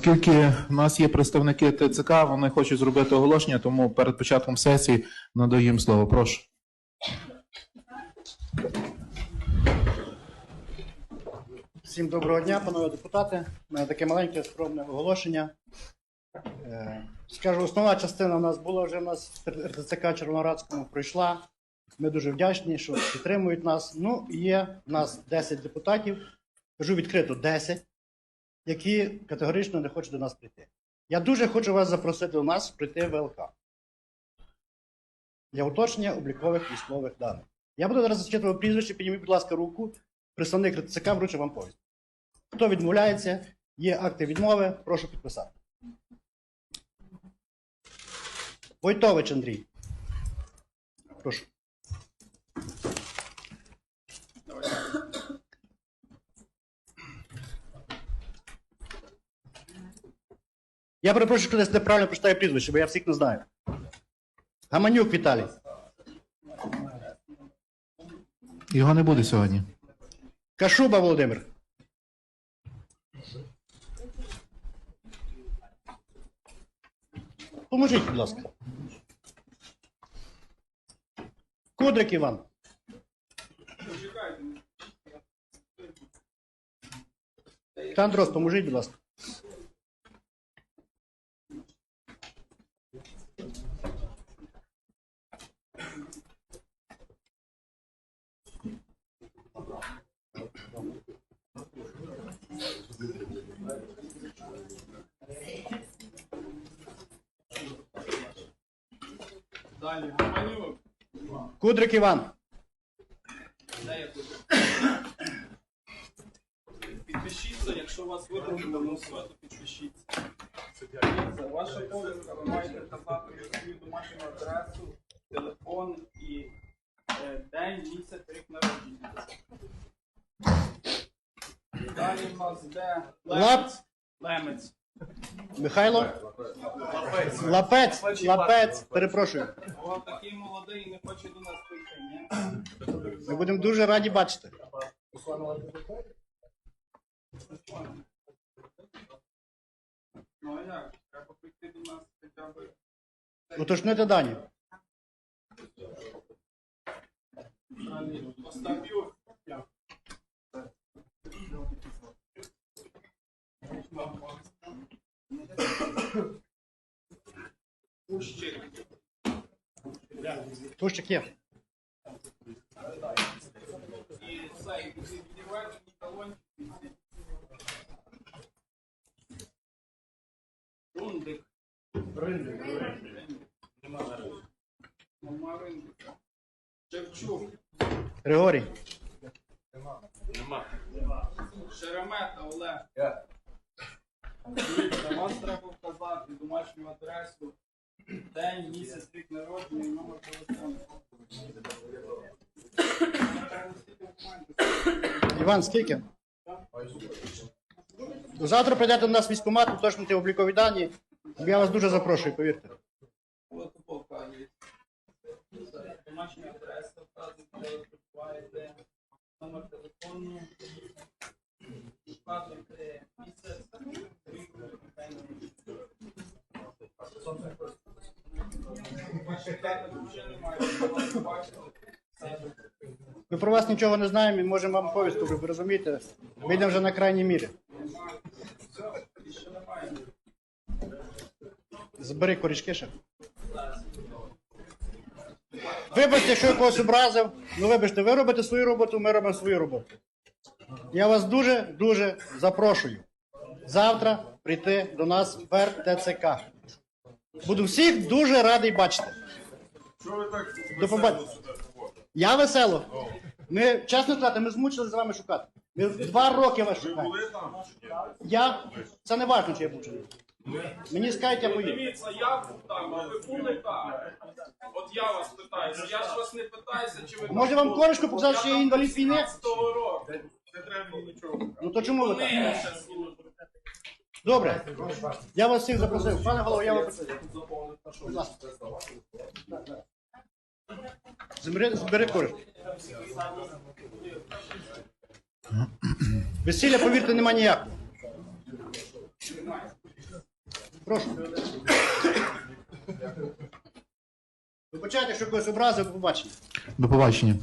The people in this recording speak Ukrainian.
Оскільки в нас є представники ТЦК, вони хочуть зробити оголошення, тому перед початком сесії надаю їм слово. Прошу. Всім доброго дня, панове депутати. У мене таке маленьке скромне оголошення. Е, Скажу, основна частина у нас була вже у нас в РТЦК Червонорадському пройшла. Ми дуже вдячні, що підтримують нас. Ну, є у нас 10 депутатів, кажу відкрито 10, які категорично не хочуть до нас прийти. Я дуже хочу вас запросити до нас прийти в ВЛК для уточнення облікових військових даних. Я буду зараз зачитувати прізвище, підніміть, будь ласка, руку. Представник РТЦК вручить вам повістку. Хто відмовляється, є акти відмови, прошу підписати. Войтович Андрій. Прошу. Я перепрошую, що десь неправильно прочитаю прізвище, бо я всіх не знаю. Гаманюк Віталій. Його не буде сьогодні. Кашуба Володимир. Поможіть, будь ласка. Кудрик Іван. Тандрос, поможіть, будь ласка. Далі, Гаманюк. Кудрик Іван. Де я тут? Підпишіться, якщо вас голосувати, то підпишіться. Дивіться, Ваша повістка, ви маєте вказати свою домашню адресу, телефон і е, день, місяць, рік народження. Далі в нас йде Лемець. Лемець. Михайло. Лапець. Лапець. Лапець. Перепрошую. О, такий молодий і не хоче до нас прийти, ні? Ми будемо дуже раді бачити. Ну а як? Треба прийти до нас хоча б. Уточнити дані. Далі Остапюк. Пущик. Тушчик є. І цей відівець Ніколончик. Рундик. Нема Рундика. Шевчук. Григорій. Шеремета Олег. Вам треба вказати домашню адресу, день, місяць, рік народження номер телефону. Іван, скільки? Завтра прийдете до нас військкомат, уточнити облікові дані. Я вас дуже запрошую, повірте. Домашня адреса вказуєте, де ви проживаєте, номер телефону, вказуєте місяць, рік, день народження. Ваших даних вже немає, ви вас бачили. Це Ми про вас нічого не знаємо і можемо вам повістку, ви розумієте. Ми йдемо вже на крайній мірі. Збери корішки ще. Вибачте, якщо я когось образив. Ну вибачте, ви робите свою роботу, ми робимо свою роботу. Я вас дуже дуже запрошую завтра прийти до нас в РТЦК. Буду всіх дуже радий бачити. Що ви так До побачення. Я весело. Ми, чесно сказати, ми змучилися з вами шукати. Ми два роки вас Ви шукаємо. були там? Я. Це не важливо, чи я був чи ні. Мені скажуть, я поїду. Дивіться, я був там, а ви були там. От я вас питаюся. Я ж вас не питаюся, чи ви там Може вам були. корочку показати, що я інвалід війни? 15-го року. Не треба мені нічого. Ну то чому ви Вони так? ще служать. Добре. Я вас всіх запросив. Пане голово, я запросив. Будь. Збери, користь. Весілля, повірте, нема ніякого. Прошу. Вибачайте, що когось образив, до побачення. До побачення.